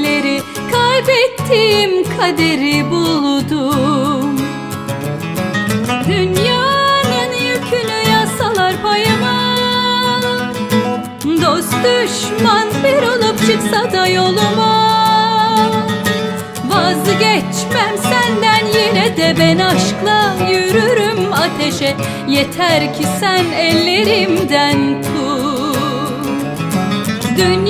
dedikleri Kaybettiğim kaderi buldum. Dünyanın yükünü yasalar payıma Dost düşman bir olup çıksa da yoluma. Vazgeçmem senden yine de ben aşkla yürürüm ateşe. Yeter ki sen ellerimden tut. Yasalar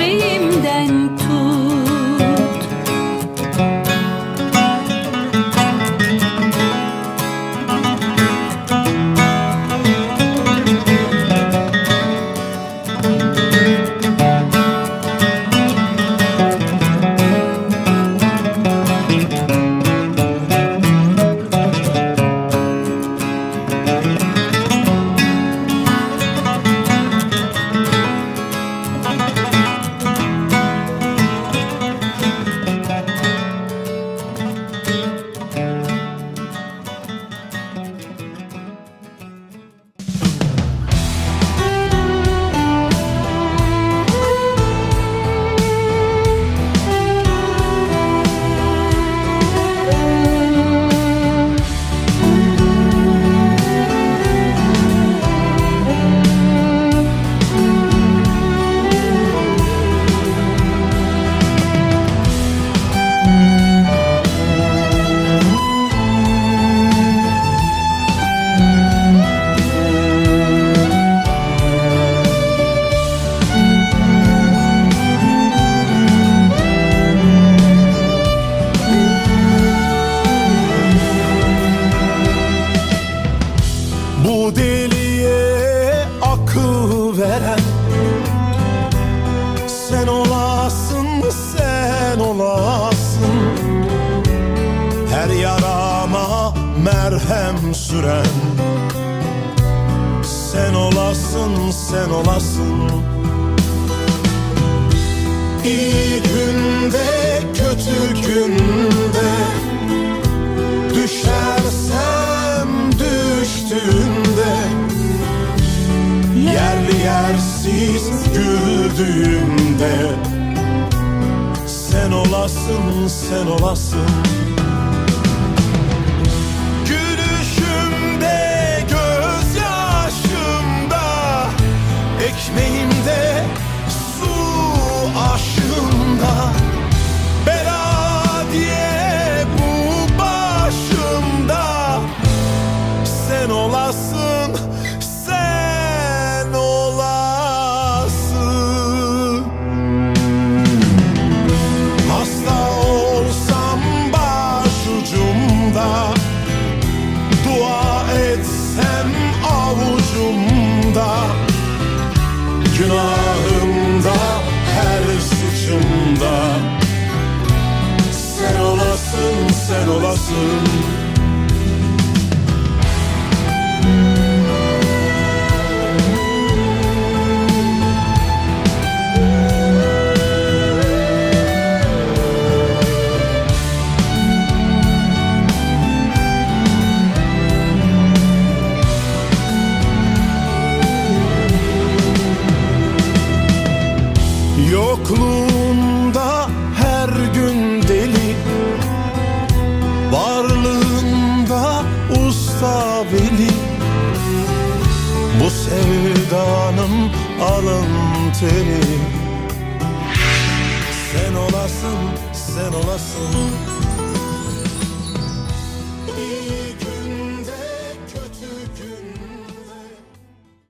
Bu deliye akıl veren Sen olasın, sen olasın. Her yarama merhem süren Sen olasın, sen olasın. İyi günde, güldüğümde Sen olasın, sen olasın sen olasın olasın, sen olasın